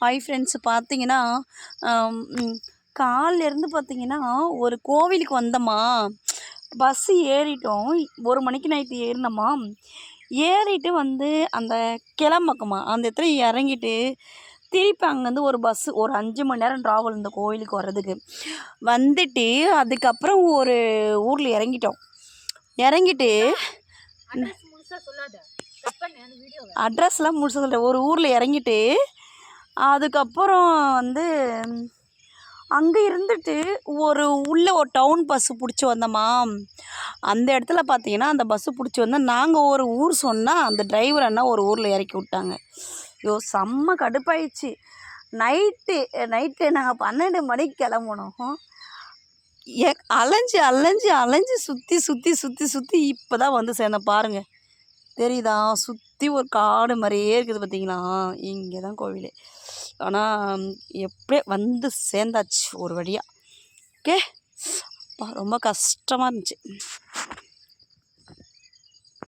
Hi friends பார்த்தீங்கன்னா காலிலேருந்து பார்த்தீங்கன்னா ஒரு கோவிலுக்கு வந்தோமா பஸ்ஸு ஏறிட்டோம். ஒரு மணிக்கு நைட்டு ஏறினோமா ஏறிட்டு வந்து அந்த கிளம்பக்கமா அந்த இடத்துல இறங்கிட்டு திருப்பி அங்கேருந்து ஒரு பஸ்ஸு ஒரு அஞ்சு மணி நேரம் ட்ராவல் இந்த கோயிலுக்கு வர்றதுக்கு. வந்துட்டு அதுக்கப்புறம் ஒரு ஊரில் இறங்கிட்டோம். இறங்கிட்டு அட்ரஸ்லாம் முடிச்சு சொல்கிறேன் ஒரு ஊரில் இறங்கிட்டு அதுக்கப்புறம் வந்து அங்கே இருந்துட்டு ஒரு உள்ளே ஒரு டவுன் பஸ்ஸு பிடிச்சி வந்தோமா அந்த இடத்துல பார்த்தீங்கன்னா அந்த பஸ்ஸு பிடிச்சி வந்தால் நாங்கள் ஒரு ஊர் சொன்னால் அந்த டிரைவர் அண்ணா ஒரு ஊரில் இறக்கி விட்டாங்க. ஐயோ செம்ம கடுப்பாயிடுச்சு. நைட்டு நைட்டு நாங்கள் பன்னெண்டு மணிக்கு கிளம்புனோம். எ அலைஞ்சு அலைஞ்சு அலைஞ்சு சுற்றி சுற்றி சுற்றி சுற்றி இப்போ தான் வந்து சேர்ந்தேன். பாருங்கள் தெரியுதா? சுற்றி ஒரு காடு மாதிரியே இருக்குது பார்த்தீங்களா இங்கே தான் கோவில். ஆனால் எப்படியே வந்து சேர்ந்தாச்சு ஒரு வழியாக ஓகே? ரொம்ப கஷ்டமாக இருந்துச்சு.